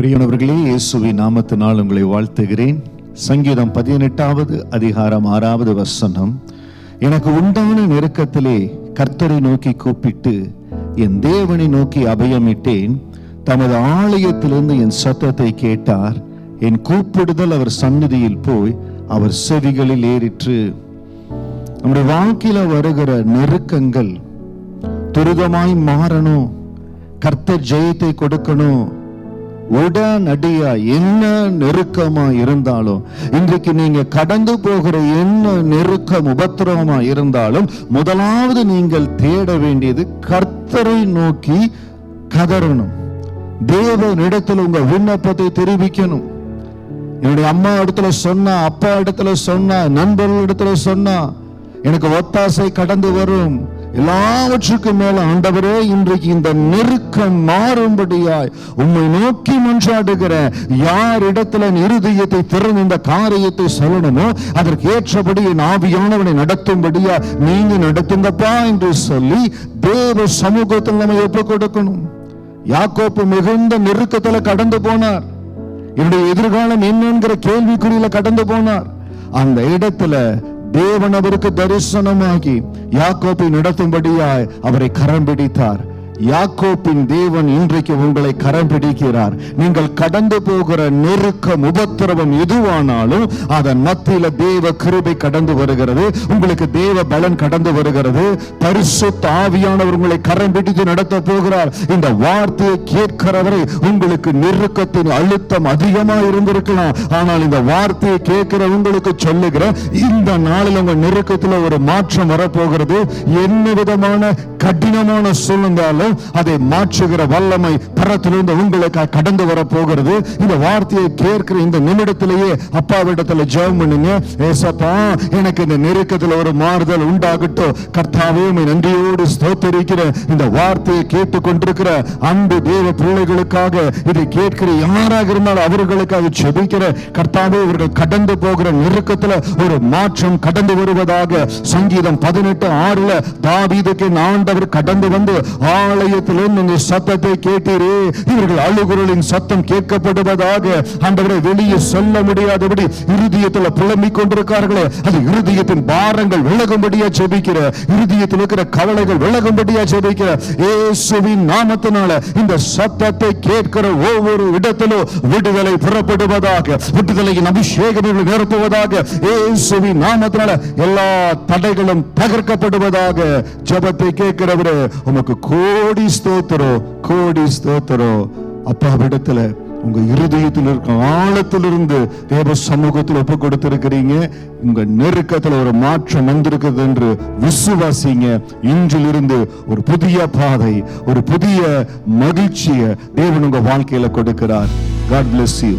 பிரியனவர்களே இயேசுவி நாமத்தினால் உங்களை வாழ்த்துகிறேன். சங்கீதம் பதினெட்டாவது அதிகாரம் ஆறாவது வசனம். எனக்கு உண்டான நெருக்கத்திலே கர்த்தரை நோக்கி கூப்பிட்டு என் தேவனை நோக்கி அபயமிட்டேன். தமது ஆலயத்திலிருந்து என் சத்தத்தை கேட்டார். என் கூப்பிடுதல் அவர் சந்நிதியில் போய் அவர் செவிகளில் ஏறிற்று. நம்முடைய வாழ்க்கையில் வருகிற நெருக்கங்கள் துரிதமாய் மாறணும். கர்த்தர் ஜெயத்தை கொடுக்கணும். உடனடியா என்ன நெருக்கமா இருந்தாலும் இன்றைக்கு நீங்க கடந்து போகிற என்ன நெருக்கம் உபத்திரவமா இருந்தாலும் முதலாவது நீங்கள் தேட வேண்டியது கர்த்தரை நோக்கி கதறணும். தேவனிடத்தில் உங்க விண்ணப்பத்தை தெரிவிக்கணும். என்னுடைய அம்மா இடத்துல சொன்னா அப்பா இடத்துல சொன்னா நண்பர்கள் இடத்துல சொன்னா எனக்கு ஒத்தாசை கடந்து வரும். எல்லாவற்றுக்கும் மேல ஆண்டவரே இன்றைக்கு இந்த நெருக்கம் மாறும்படியாய் உம்மை நோக்கி மன்றாடுகிற யார் இடத்துல இருதயத்தை திறந்து இந்த காரியத்தை சொல்லணுமோ அதற்கு ஏற்றபடி என் ஆவியானவனை நடத்தும்படியா நீங்க நடத்துங்கப்பா என்று சொல்லி தேவ சமூகத்தில் நம்ம ஒப்பு கொடுக்கணும் யாக்கோப்பு மிகுந்த நெருக்கத்துல கடந்து போனார். என்னுடைய எதிர்காலம் என்னங்கிற கேள்விக்குறியில கடந்து போனார். அந்த இடத்துல தேவன் அவருக்கு தரிசனமாகி யாக்கோப்பை நடத்தும்படியாய் அவரை கரம் பிடித்தார் யாக்கோப்பின் தேவன் இன்றைக்கு உங்களை கரம் பிடிக்கிறார். நீங்கள் கடந்து போகிற நெருக்கம் உபத்திரவம் எதுவானாலும் அதன் மத்தியில தேவ கிருபை கடந்து வருகிறது. உங்களுக்கு தேவ பலன் கடந்து வருகிறது. பரிசுத்த ஆவியானவர் உங்களை கரம் பிடித்து நடத்த போகிறார். இந்த வார்த்தையை கேட்கிறவரை உங்களுக்கு நெருக்கத்தின் அழுத்தம் அதிகமா இருந்திருக்கலாம். ஆனால் இந்த வார்த்தையை கேட்கிற உங்களுக்கு சொல்லுகிற இந்த நாளில் உங்க நெருக்கத்தில் ஒரு மாற்றம் வரப்போகிறது. என்ன விதமான கடினமான சூழ்நிலை அதை மாற்றுகிற வல்லமை பரத்திலிருந்து உங்களுக்கு கடந்து வர போகிறது இந்த வார்த்தையை கேட்கிற இந்த நிமிடத்திலேயே அப்பாவிடத்துல ஜெபம் பண்ணுங்க. ஏசப்பா எனக்கு இந்த நெருக்கத்தில் ஒரு மாறுதல் உண்டாகட்டும். கர்த்தாவே நன்றியோடு ஸ்தோத்தரிக்கிற இந்த வார்த்தையை கேட்டுக் கொண்டிருக்கிற அன்பு தேவ பிள்ளைகளுக்காக இதை கேட்கிற யாராக இருந்தாலும் அவர்களுக்காக செபிக்கிற கர்த்தாவே இவர்கள் கடந்து போகிற நெருக்கத்துல ஒரு மாற்றம் கடந்து வருவதாக சங்கீதம் பதினெட்டு ஆறுல தாவீதுக்கு ஆண்டவர் கடந்து வந்து ஆள் ஆலயத்திலிருந்து இந்த சத்தத்தை கேட்டீரே. இவர்கள் அழுகுரலின் சத்தம் கேட்கப்படுவதாக ஆண்டவரை வெளியே சொல்ல முடியாதபடி இருதயத்தில் புலம்பிக் கொண்டிருக்கார்களே அது இருதயத்தின் பாரங்கள் விலகும்படியா ஜெபிக்கிற. இருதயத்தில் இருக்கிற கவலைகள் விலகும்படியா ஜெபிக்கிற. இயேசுவின் நாமத்தினால இந்த சத்தத்தை கேட்கிற ஒவ்வொரு இடத்திலும் விடுதலை புறப்படுவதாக விடுதலையின் அபிஷேகம் நிரப்புவதாக இயேசுவின் நாமத்தினால எல்லா தடைகளும் தகர்க்கப்படுவதாக ஜபத்தை கேட்கிறவரு உமக்கு கோடி ஸ்தோத்திரம் கோடி ஸ்தோத்திரம் அப்பாவிடத்துல உங்க இருதயத்தில் இருக்க ஆழத்திலிருந்து தேவ சமூகத்தில் ஒப்பு கொடுத்திருக்கிறீங்க உங்க நெருக்கத்துல ஒரு மாற்றம் வந்திருக்கிறது என்று விசுவாசிங்க. இன்றிலிருந்து ஒரு புதிய பாதை ஒரு புதிய மகிழ்ச்சியை தேவன் உங்க வாழ்க்கையில கொடுக்கிறார். God bless you